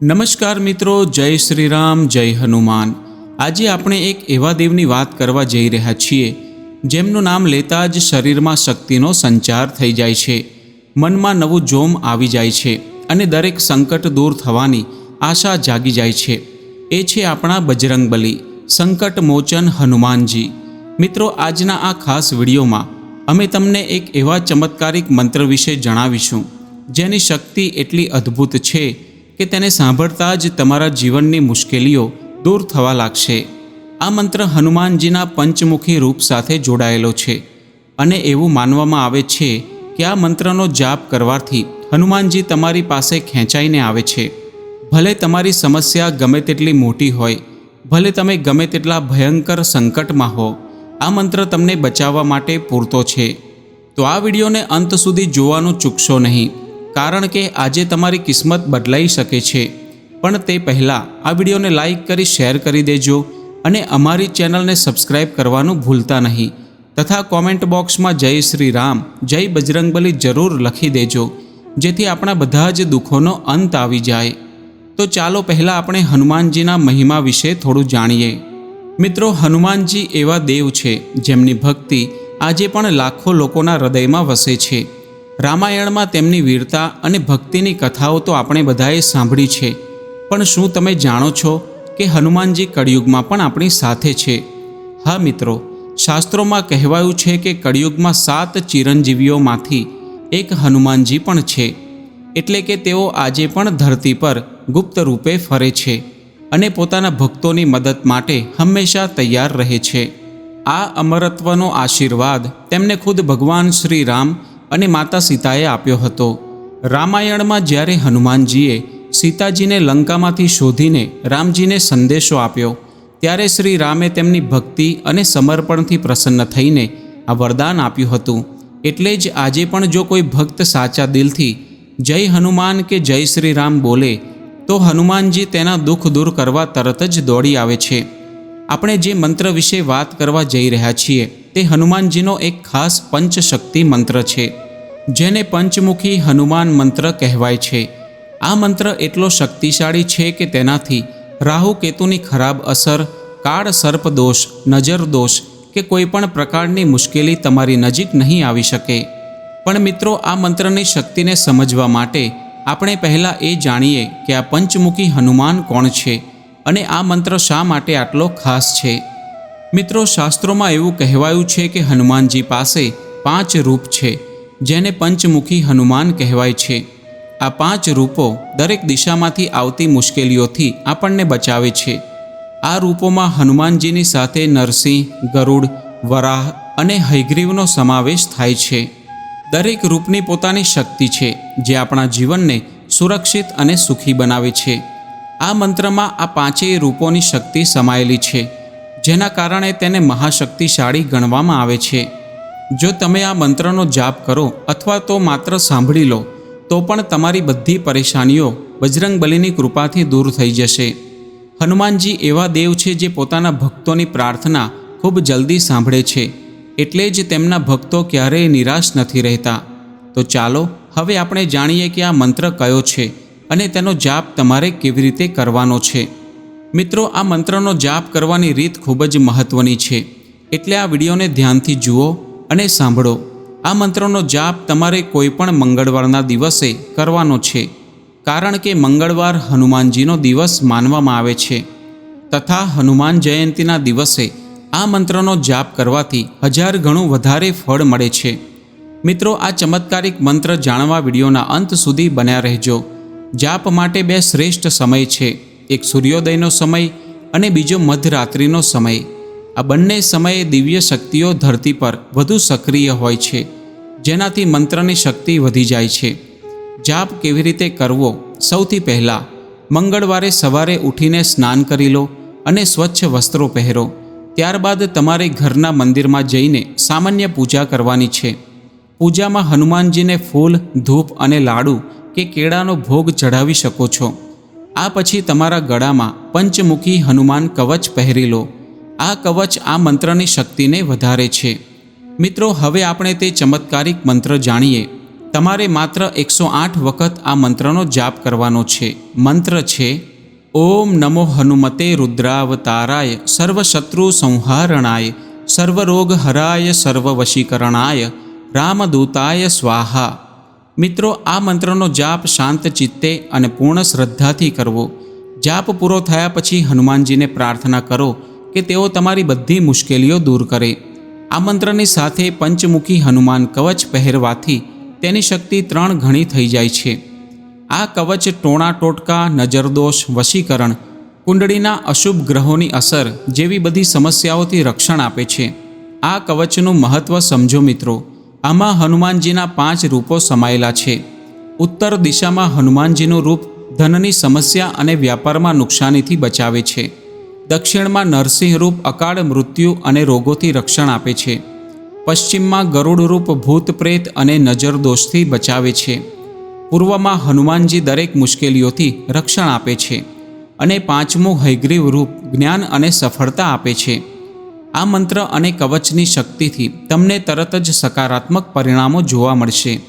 નમસ્કાર મિત્રો, જય શ્રી રામ જય હનુમાન. આજે આપણે એક એવા દેવની વાત કરવા જઈ રહ્યા છીએ, જેમનું નામ લેતા જ શરીરમાં શક્તિનો સંચાર થઈ જાય છે. મનમાં નવું જોમ આવી જાય છે અને દરેક સંકટ દૂર થવાની આશા જાગી જાય છે. એ છે આપણા બજરંગબલી, સંકટ મોચન હનુમાનજી. મિત્રો, આજના આ ખાસ વિડીયોમાં અમે તમને એક એવા ચમત્કારિક મંત્ર વિશે જણાવીશું, જેની શક્તિ એટલી અદ્ભુત છે કે તેને સાંભળતા જ તમારા જીવનની મુશ્કેલીઓ દૂર થવા લાગશે. આ મંત્ર હનુમાનજીના પંચમુખી રૂપ સાથે જોડાયેલો છે અને એવું માનવામાં આવે છે કે આ મંત્રનો જાપ કરવાથી હનુમાનજી તમારી પાસે ખેંચાઈને આવે છે. ભલે તમારી સમસ્યા ગમે તેટલી મોટી હોય, ભલે તમે ગમે તેટલા ભયંકર સંકટમાં હો, આ મંત્ર તમને બચાવવા માટે પૂરતો છે. તો આ વિડીયોને અંત સુધી જોવાનું ચૂકશો નહીં. કારણ કે આજે તમારી કિસ્મત બદલાઈ શકે છે. પણ તે પહેલાં આ વિડીયોને લાઇક કરી શેર કરી દેજો અને અમારી ચેનલને સબસ્ક્રાઇબ કરવાનું ભૂલતા નહીં. તથા કોમેન્ટ બોક્સમાં જય શ્રી રામ, જય બજરંગબલી જરૂર લખી દેજો, જેથી આપણા બધા જ દુઃખોનો અંત આવી જાય. તો ચાલો પહેલાં આપણે હનુમાનજીના મહિમા વિશે થોડું જાણીએ. મિત્રો, હનુમાનજી એવા દેવ છે જેમની ભક્તિ આજે પણ લાખો લોકોના હૃદયમાં વસે છે. રામાયણમાં તેમની વીરતા અને ભક્તિની કથાઓ તો આપણે બધાએ સાંભળી છે. પણ શું તમે જાણો છો કે હનુમાનજી કળિયુગમાં પણ આપણી સાથે છે? હા મિત્રો, શાસ્ત્રોમાં કહેવાયું છે કે કળિયુગમાં સાત ચિરંજીવીઓમાંથી એક હનુમાનજી પણ છે. એટલે કે તેઓ આજે પણ ધરતી પર ગુપ્ત રૂપે ફરે છે અને પોતાના ભક્તોની મદદ માટે હંમેશા તૈયાર રહે છે. આ અમરત્વનો આશીર્વાદ તેમને ખુદ ભગવાન શ્રી રામ અને માતા સીતાએ આપ્યો હતો. રામાયણમાં જ્યારે હનુમાનજીએ સીતાજીને લંકામાંથી શોધીને રામજીને સંદેશો આપ્યો, ત્યારે શ્રી રામે તેમની ભક્તિ અને સમર્પણથી પ્રસન્ન થઈને આ વરદાન આપ્યું હતું. એટલે જ આજે પણ જો કોઈ ભક્ત સાચા દિલથી જય હનુમાન કે જય શ્રી રામ બોલે, તો હનુમાનજી તેના દુઃખ દૂર કરવા તરત જ દોડી આવે છે. આપણે જે મંત્ર વિશે વાત કરવા જઈ રહ્યા છીએ તે હનુમાનજીનો એક ખાસ પંચશક્તિ મંત્ર છે, જેને પંચમુખી હનુમાન મંત્ર કહેવાય છે. આ મંત્ર એટલો શક્તિશાળી છે કે તેનાથી રાહુ કેતુની ખરાબ અસર, કાળ સર્પ દોષ, નજર દોષ કે કોઈપણ પ્રકારની મુશ્કેલી તમારી નજીક નહીં આવી શકે. પણ મિત્રો, આ મંત્રની શક્તિને સમજવા માટે આપણે પહેલાં એ જાણીએ કે આ પંચમુખી હનુમાન કોણ છે અને આ મંત્ર શા માટે આટલો ખાસ છે. મિત્રો, શાસ્ત્રોમાં એવું કહેવાયું છે કે હનુમાનજી પાસે પાંચ રૂપ છે, જેને પંચમુખી હનુમાન કહેવાય છે. આ પાંચ રૂપો દરેક દિશામાંથી આવતી મુશ્કેલીઓથી આપણને બચાવે છે. આ રૂપોમાં હનુમાનજીની સાથે નરસિંહ, ગરુડ, વરાહ અને હૈગ્રીવનો સમાવેશ થાય છે. દરેક રૂપની પોતાની શક્તિ છે, જે આપણા જીવનને સુરક્ષિત અને સુખી બનાવે છે. આ મંત્રમાં આ પાંચેય રૂપોની શક્તિ સમાયેલી છે. જેના કારણે તેને મહાશક્તિશાળી ગણવામાં આવે છે. જો તમે આ મંત્રનો જાપ કરો અથવા તો માત્ર સાંભળી લો, તો પણ તમારી બધી પરેશાનીઓ બજરંગબલીની કૃપાથી દૂર થઈ જશે. હનુમાનજી એવા દેવ છે જે પોતાના ભક્તોની પ્રાર્થના ખૂબ જલ્દી સાંભળે છે, એટલે જ તેમના ભક્તો ક્યારેય નિરાશ નથી રહેતા. તો ચાલો, હવે આપણે જાણીએ કે આ મંત્ર કયો છે અને તેનો જાપ તમારે કેવી રીતે કરવાનો છે. મિત્રો, આ મંત્રનો જાપ કરવાની રીત ખૂબ જ મહત્ત્વની છે. એટલે આ વિડીયોને ધ્યાનથી જુઓ અને સાંભળો. આ મંત્રનો જાપ તમારે કોઈ પણ મંગળવારના દિવસે કરવાનો છે. કારણ કે મંગળવાર હનુમાનજીનો દિવસ માનવામાં આવે છે. તથા હનુમાન જયંતીના દિવસે આ મંત્રનો જાપ કરવાથી હજાર ગણું વધારે ફળ મળે છે. મિત્રો, આ ચમત્કારિક મંત્ર જાણવા વિડીયોના અંત સુધી બન્યા રહેજો. જાપ માટે બે શ્રેષ્ઠ સમય છે. એક સૂર્યોદયનો સમય અને બીજો મધરાત્રિનો સમય. આ બંને સમયે દિવ્ય શક્તિઓ ધરતી પર વધુ સક્રિય હોય છે, જેનાથી મંત્રની શક્તિ વધી જાય છે. જાપ કેવી રીતે કરવો? સૌથી પહેલાં, મંગળવારે સવારે ઉઠીને સ્નાન કરી લો અને સ્વચ્છ વસ્ત્રો પહેરો. ત્યારબાદ તમારે ઘરના મંદિરમાં જઈને સામાન્ય પૂજા કરવાની છે. પૂજામાં હનુમાનજીને ફૂલ, ધૂપ અને લાડુ કે કેળાનો ભોગ ચઢાવી શકો છો. આ પછી તમારા ગળામાં પંચમુખી હનુમાન કવચ પહેરી લો. આ કવચ આ મંત્રની શક્તિને વધારે છે. મિત્રો, હવે આપણે તે ચમત્કારિક મંત્ર જાણીએ. તમારે માત્ર એકસો આઠ વખત આ મંત્રનો જાપ કરવાનો છે. મંત્ર છે, ઓમ નમો હનુમતે રુદ્રાવતારાય, સર્વશત્રુ સંહારણાય સર્વરોગ હરાય સર્વવશીકરણાય, રામદૂતાય સ્વાહા. મિત્રો, આ મંત્રનો જાપ શાંત ચિત્તે અને પૂર્ણ શ્રદ્ધાથી કરવો. જાપ પૂરો થયા પછી હનુમાનજીને પ્રાર્થના કરો કે તેઓ તમારી બધી મુશ્કેલીઓ દૂર કરે. આ મંત્રની સાથે પંચમુખી હનુમાન કવચ પહેરવાથી તેની શક્તિ ત્રણ ઘણી થઈ જાય છે. આ કવચ ટોણા ટોટકા, નજરદોષ, વશીકરણ, કુંડળીના અશુભ ગ્રહોની અસર જેવી બધી સમસ્યાઓથી રક્ષણ આપે છે. આ કવચનું મહત્ત્વ સમજો મિત્રો. આમાં હનુમાનજીના પાંચ રૂપો સમાયેલા છે. ઉત્તર દિશામાં હનુમાનજીનું રૂપ ધનની સમસ્યા અને વ્યાપારમાં નુકસાનીથી બચાવે છે. દક્ષિણમાં નરસિંહ રૂપ અકાળ મૃત્યુ અને રોગોથી રક્ષણ આપે છે. પશ્ચિમમાં ગરુડ રૂપ ભૂત પ્રેત અને નજર દોષથી બચાવે છે. પૂર્વમાં હનુમાનજી દરેક મુશ્કેલીઓથી રક્ષણ આપે છે અને પાંચમું હૈગ્રીવ રૂપ જ્ઞાન અને સફળતા આપે છે. આ મંત્ર અને કવચની શક્તિથી તમને તરત જ સકારાત્મક પરિણામો જોવા મળશે.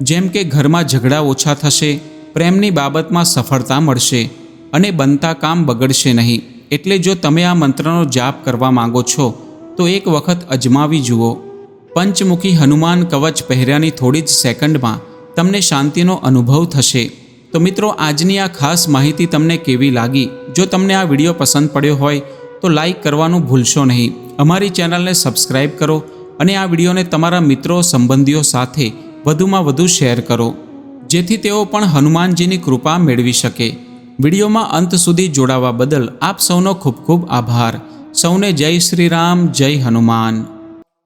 જેમ કે ઘરમાં ઝઘડા ઓછા થશે, પ્રેમની બાબતમાં સફળતા મળશે અને બનતા કામ બગડશે નહીં. એટલે જો તમે આ મંત્રનો જાપ કરવા માંગો છો, તો એક વખત અજમાવી જુઓ. પંચમુખી હનુમાન કવચ પહેર્યાની થોડી જ સેકન્ડમાં તમને શાંતિનો અનુભવ થશે. તો મિત્રો, આજની આ ખાસ માહિતી તમને કેવી લાગી? જો તમને આ વીડિયો પસંદ પડ્યો હોય તો લાઈક કરવાનું ભૂલશો નહીં. અમારી ચેનલને સબસ્ક્રાઈબ કરો અને આ વિડીયોને તમારા મિત્રો, સંબંધીઓ સાથે વધુમાં વધુ શેર કરો. જેથી તેઓ પણ હનુમાનજીની કૃપા મેળવી શકે. વિડીયોમાં અંત સુધી જોડાવા બદલ આપ સૌનો ખૂબ ખૂબ આભાર. સૌને જય શ્રી રામ, જય હનુમાન.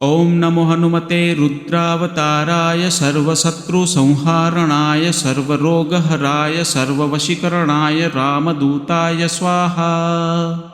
ઓમ નમો હનુમતે રુદ્રાવતારાય સર્વશત્રુ સંહારણાય સર્વરોગહરાય સર્વવશીકરણાય રામદૂતાય સ્વાહા.